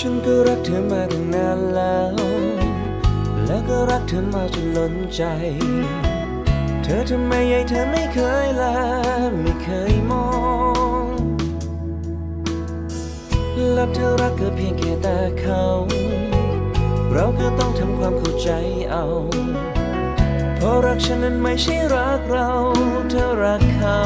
ฉันก็รักเธอมาตั้งนานแล้ว และก็รักเธอมาจนล้นใจ เธอทำไมยัยเธอไม่เคยลาไม่เคยมองรับเธอรักก็เพียงแค่ตาเขา เราก็ต้องทำความเข้าใจเอา เพราะรักฉันนั้นไม่ใช่รักเรา เธอรักเขา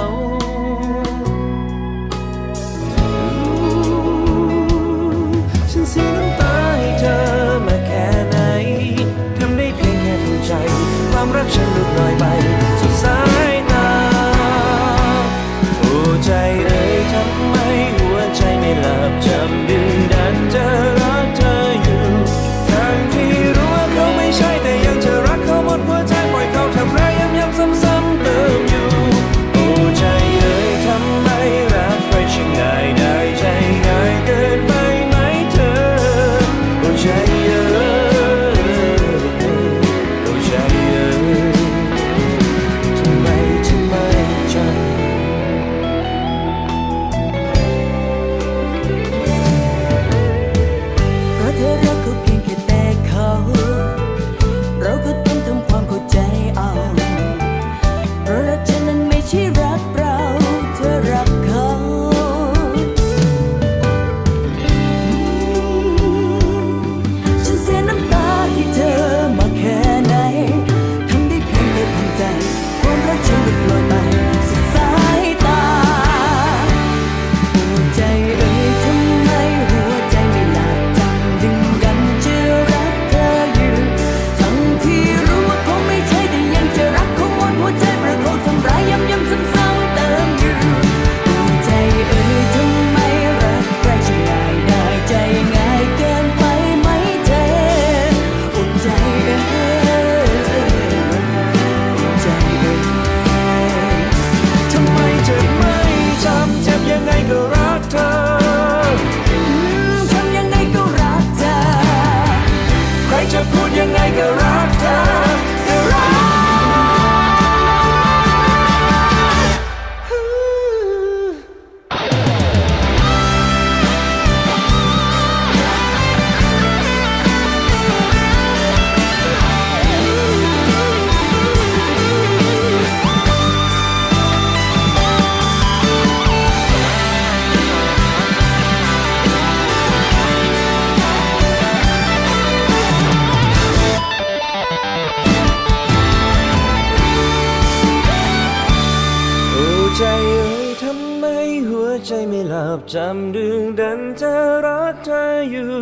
ำให้หัวใจไม่หลับจำดึงดันจะรักเธออยู่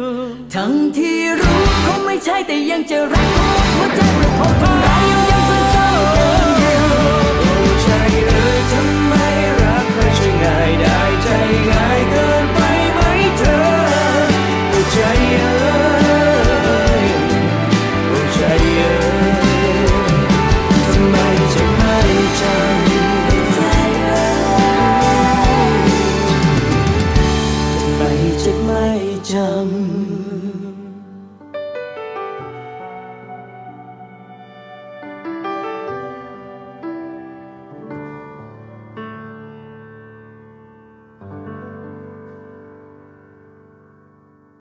ทั้งที่รู้คงไม่ใช่แต่ยังจะรักหัวใจเพราะเธอ wisdom.